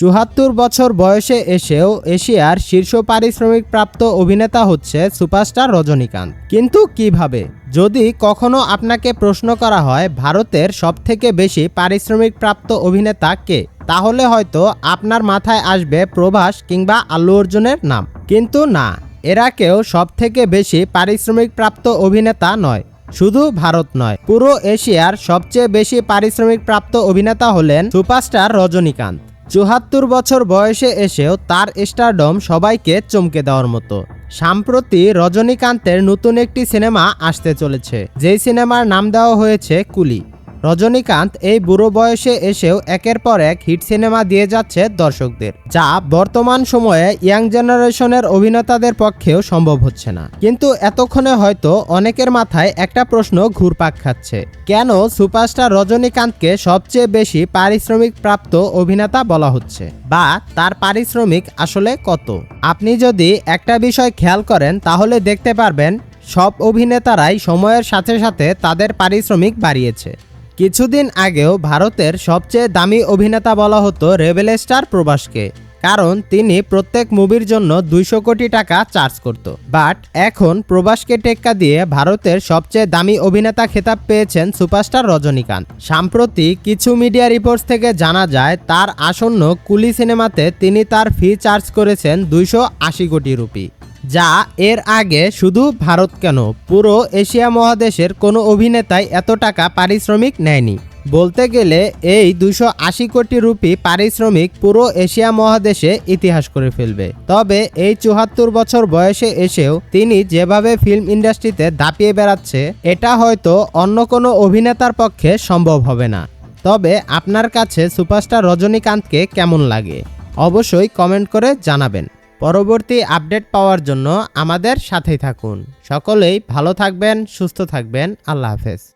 চুহাত্তর বছর বয়সে এসেও এশিয়ার শীর্ষ পারিশ্রমিক প্রাপ্ত অভিনেতা হচ্ছে সুপারস্টার রজনীকান্ত। কিন্তু কীভাবে? যদি কখনো আপনাকে প্রশ্ন করা হয়, ভারতের সবথেকে বেশি পারিশ্রমিক প্রাপ্ত অভিনেতা কে? তাহলে হয়তো আপনার মাথায় আসবে প্রভাস কিংবা আল্লু অর্জুনের নাম। কিন্তু না, এরা কেউ সবথেকে বেশি পারিশ্রমিক প্রাপ্ত অভিনেতা নয়, শুধু ভারত নয়। পুরো এশিয়ার সবচেয়ে বেশি পারিশ্রমিক প্রাপ্ত অভিনেতা হলেন সুপারস্টার রজনীকান্ত। চুহাত্তর বছর বয়সে এসেও তার স্টারডম সবাইকে চমকে দেওয়ার মতো। সাম্প্রতি রজনীকান্তের নতুন একটি সিনেমা আসতে চলেছে, যেই সিনেমার নাম দেওয়া হয়েছে কুলি। রজনীকান্ত এই বুড়ো বয়সে এসেও একের পর এক হিট সিনেমা দিয়ে যাচ্ছে দর্শকদের, যা বর্তমান সময়ে ইয়াং জেনারেশনের অভিনেতাদের পক্ষেও সম্ভব হচ্ছে না। কিন্তু এতক্ষণে হয়তো অনেকের মাথায় একটা প্রশ্ন ঘুরপাক খাচ্ছে, কেন সুপারস্টার রজনীকান্তকে সবচেয়ে বেশি পারিশ্রমিক প্রাপ্ত অভিনেতা বলা হচ্ছে? বা তার পারিশ্রমিক আসলে কত? আপনি যদি একটা বিষয় খেয়াল করেন, তাহলে দেখতে পারবেন, সব অভিনেতারাই সময়ের সাথে সাথে তাদের পারিশ্রমিক বাড়িয়েছে। কিছুদিন আগেও ভারতের সবচেয়ে দামি অভিনেতা বলা হতো রেবেল স্টার প্রভাসকে। কারণ তিনি প্রত্যেক মুভির জন্য দুইশো কোটি টাকা চার্জ করত। বাট এখন প্রভাসকে টেক্কা দিয়ে ভারতের সবচেয়ে দামি অভিনেতা খেতাব পেয়েছেন সুপারস্টার রজনীকান্ত। সাম্প্রতি কিছু মিডিয়া রিপোর্টস থেকে জানা যায়, তার আসন্ন কুলি সিনেমাতে তিনি তার ফি চার্জ করেছেন দুইশো আশি কোটি রুপি। যা এর আগে শুধু ভারত কেন? পুরো এশিয়া মহাদেশের কোনো অভিনেতাই এত টাকা পারিশ্রমিক নেয়নি। বলতে গেলে এই দুশো আশি কোটি রুপি পারিশ্রমিক পুরো এশিয়া মহাদেশে ইতিহাস করে ফেলবে। তবে এই চুহাত্তর বছর বয়সে এসেও তিনি যেভাবে ফিল্ম ইন্ডাস্ট্রিতে দাপিয়ে বেড়াচ্ছে, এটা হয়তো অন্য কোনো অভিনেতার পক্ষে সম্ভব হবে না। তবে আপনার কাছে সুপারস্টার রজনীকান্তকে কেমন লাগে? অবশ্যই কমেন্ট করে জানাবেন। পরবর্তী আপডেট পাওয়ার জন্য আমাদের সাথেই থাকুন। সকলেই ভালো থাকবেন সুস্থ থাকবেন। আল্লাহ হাফেজ।